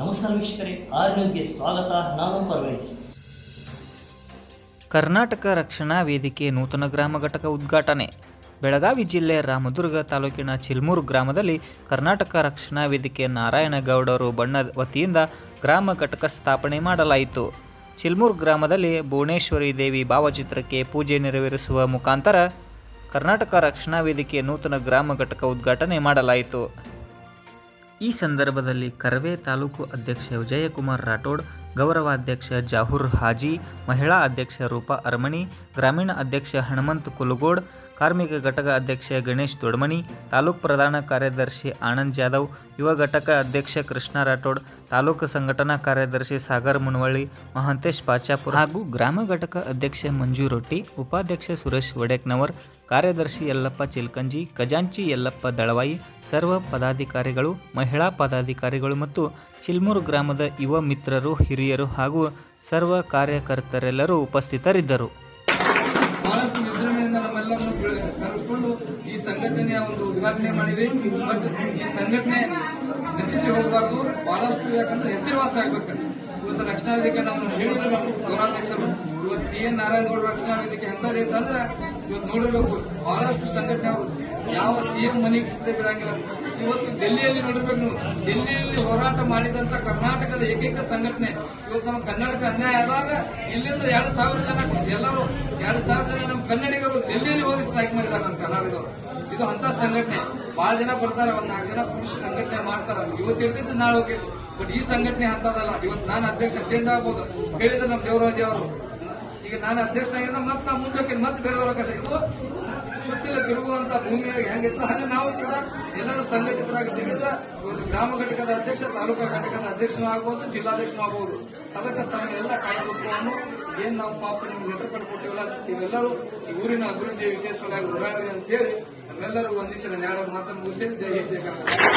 ನಮಸ್ಕಾರ ವೀಕ್ಷಕರೇ, ಆರ್ ನ್ಯೂಸ್ಗೆ ಸ್ವಾಗತ, ನಾನು ಪರ್ವೇಶ್ ಕರ್ನಾಟಕ ರಕ್ಷಣಾ ವೇದಿಕೆ ನೂತನ ಗ್ರಾಮ ಘಟಕ ಉದ್ಘಾಟನೆ. ಬೆಳಗಾವಿ ಜಿಲ್ಲೆ ರಾಮದುರ್ಗ ತಾಲೂಕಿನ ಚಿಲ್ಮೂರು ಗ್ರಾಮದಲ್ಲಿ ಕರ್ನಾಟಕ ರಕ್ಷಣಾ ವೇದಿಕೆ ನಾರಾಯಣಗೌಡರು ಬಣ್ಣದ ವತಿಯಿಂದ ಗ್ರಾಮ ಘಟಕ ಸ್ಥಾಪನೆ ಮಾಡಲಾಯಿತು. ಚಿಲ್ಮೂರು ಗ್ರಾಮದಲ್ಲಿ ಭುವನೇಶ್ವರಿ ದೇವಿ ಭಾವಚಿತ್ರಕ್ಕೆ ಪೂಜೆ ನೆರವೇರಿಸುವ ಮುಖಾಂತರ ಕರ್ನಾಟಕ ರಕ್ಷಣಾ ವೇದಿಕೆ ನೂತನ ಗ್ರಾಮ ಘಟಕ ಉದ್ಘಾಟನೆ ಮಾಡಲಾಯಿತು. ಈ ಸಂದರ್ಭದಲ್ಲಿ ಕರವೇ ತಾಲೂಕು ಅಧ್ಯಕ್ಷ ವಿಜಯಕುಮಾರ್ ರಾಠೋಡ್, ಗೌರವಾಧ್ಯಕ್ಷ ಜಾಹೂರ್ ಹಾಜಿ, ಮಹಿಳಾ ಅಧ್ಯಕ್ಷ ರೂಪಾ ಅರಮಣಿ, ಗ್ರಾಮೀಣ ಅಧ್ಯಕ್ಷ ಹನುಮಂತ್ ಕುಲಗೋಡ್, ಕಾರ್ಮಿಕ ಘಟಕ ಅಧ್ಯಕ್ಷ ಗಣೇಶ್ ದೊಡ್ಮನಿ ತಾಲೂಕು ಪ್ರಧಾನ ಕಾರ್ಯದರ್ಶಿ ಆನಂದ್ ಜಾಧವ್, ಯುವ ಘಟಕ ಅಧ್ಯಕ್ಷ ಕೃಷ್ಣ ರಾಠೋಡ್, ತಾಲೂಕು ಸಂಘಟನಾ ಕಾರ್ಯದರ್ಶಿ ಸಾಗರ್ ಮುನವಳ್ಳಿ, ಮಹಾಂತೇಶ್ ಪಾಚಾಪುರ ಹಾಗೂ ಗ್ರಾಮ ಘಟಕ ಅಧ್ಯಕ್ಷ ಮಂಜು ರೊಟ್ಟಿ, ಉಪಾಧ್ಯಕ್ಷ ಸುರೇಶ್ ವಡೇಕ್ನವರ್ ಕಾರ್ಯದರ್ಶಿ ಯಲ್ಲಪ್ಪ ಚಿಲ್ಕಂಜಿ, ಖಜಾಂಚಿ ಯಲ್ಲಪ್ಪ ದಳವಾಯಿ, ಸರ್ವ ಪದಾಧಿಕಾರಿಗಳು, ಮಹಿಳಾ ಪದಾಧಿಕಾರಿಗಳು ಮತ್ತು ಚಿಲ್ಮೂರು ಗ್ರಾಮದ ಯುವ ಮಿತ್ರರು, ಹಿರಿಯರು ಹಾಗೂ ಸರ್ವ ಕಾರ್ಯಕರ್ತರೆಲ್ಲರೂ ಉಪಸ್ಥಿತರಿದ್ದರು. ಬಹಳಷ್ಟು ವಿಜೃಂಭಣೆಯಿಂದ ನಮ್ಮೆಲ್ಲರನ್ನು ಕರೆದುಕೊಂಡು ಈ ಸಂಘಟನೆಯ ಒಂದು ಉದ್ಘಾಟನೆ ಮಾಡಿದ್ವಿ ಬಟ್ ಈ ಸಂಘಟನೆ ನಶಿಸಿ ಹೋಗಬಾರದು. ಬಹಳಷ್ಟು ಯಾಕಂದ್ರೆ ಹೆಸರುವಾಸಿ ಆಗ್ಬೇಕು ಇವತ್ತು ರಕ್ಷಣಾ ವೇದಿಕೆ ನಮ್ಮನ್ನು ಹೇಳಿದ್ರು ನಮ್ಮ ಗೌರವಾಧ್ಯಕ್ಷರು ಇವತ್ತು ಟಿ ಎನ್ ನಾರಾಯಣಗೌಡ ರಕ್ಷಣಾ ವೇದಿಕೆ ಎಂತದ್ದು ಅಂತಂದ್ರೆ ಇವತ್ತು ನೋಡಿರ್ಬೇಕು, ಬಹಳಷ್ಟು ಸಂಘಟನೆ ಯಾವ ಸಿಎಂ ಮನೆ ಕಿಸದೆ ಬಿಡಂಗಿಲ್ಲ. ಇವತ್ತು ಡೆಲ್ಲಿಯಲ್ಲಿ ನೋಡಬೇಕು ನೀವು. ಡೆಲ್ಲಿಯಲ್ಲಿ ಹೋರಾಟ ಮಾಡಿದಂತ ಕರ್ನಾಟಕದ ಏಕೈಕ ಸಂಘಟನೆ. ಇವತ್ತು ನಮ್ಮ ಕನ್ನಡಕ್ಕೆ ಅನ್ಯಾಯ ಆದಾಗ ಇಲ್ಲಿಂದ ಎರಡು ಸಾವಿರ ಜನ ಎಲ್ಲರೂ ಎರಡು ಸಾವಿರ ಜನ ನಮ್ಮ ಕನ್ನಡಿಗರು ಡೆಲ್ಲಿಯಲ್ಲಿ ಹೋಗಿ ಸ್ಟ್ರೈಕ್ ಮಾಡಿದ್ದಾರೆ ನಮ್ಮ ಕರ್ನಾಟಕದವರು. ಇದು ಅಂತ ಸಂಘಟನೆ. ಬಹಳ ಜನ ಬರ್ತಾರೆ, ಒಂದ್ ನಾಲ್ಕು ಜನ ಪುರುಷ ಸಂಘಟನೆ ಮಾಡ್ತಾರೆ. ಇವತ್ತು ಇರ್ತಿದ್ದು ನಾಳೆ ಹೋಗಿತ್ತು ಬಟ್ ಈ ಸಂಘಟನೆ ಅಂತದಲ್ಲ ಇವತ್ತು ನಾನು ಅಧ್ಯಕ್ಷ ಚೇಂಜ್ ಆಗ್ಬೋದು. ಹೇಳಿದ್ರೆ ನಮ್ಮ ದೇವರಾಜ್ ಅವರು. ಈಗ ನಾನು ಅಧ್ಯಕ್ಷನಾಗಿದ್ದ ಮತ್ತೆ ನಾವು ಮುಂದಕ್ಕೆ ಮತ್ತೆ ಬೆಳೆದವರ ಅವಕಾಶ ಇದು. ಸುತ್ತಿಲ್ಲ, ತಿರುಗುವಂತ ಭೂಮಿ ಹೆಂಗಿತ್ತು? ಹಾಗೆ ನಾವು ಕೂಡ ಎಲ್ಲರೂ ಸಂಘಟಿತರಾಗಿ ತಿಳಿದ ಒಂದು ಗ್ರಾಮ ಘಟಕದ ಅಧ್ಯಕ್ಷ, ತಾಲೂಕಾ ಘಟಕದ ಅಧ್ಯಕ್ಷನೂ ಆಗ್ಬೋದು, ಜಿಲ್ಲಾಧ್ಯಕ್ಷನೂ ಆಗ್ಬೋದು. ಅದಕ್ಕೆ ತಮ್ಮ ಎಲ್ಲ ಕಾರ್ಯಕರ್ತವನ್ನು ಏನ್ ನಾವು ಪಾಪ ನಿಮ್ಗೆ ಲೆಟರ್ ಪಡ್ಕೊಟ್ಟಿವಲ್ಲ ಇವೆಲ್ಲರೂ ಊರಿನ ಅಭಿವೃದ್ಧಿ ವಿಶೇಷವಾಗಿ ಓಡಾಡ್ರಿ ಅಂತ ಹೇಳಿ ನಮ್ಮೆಲ್ಲರೂ ಒಂದಿಷ್ಟು ನ್ಯಾಯ ಮಾತನ್ನು ಮುಗಿಸಿ ಜೈ ಹಿಂದ್, ಜೈ ಕರ್ನಾಟಕ.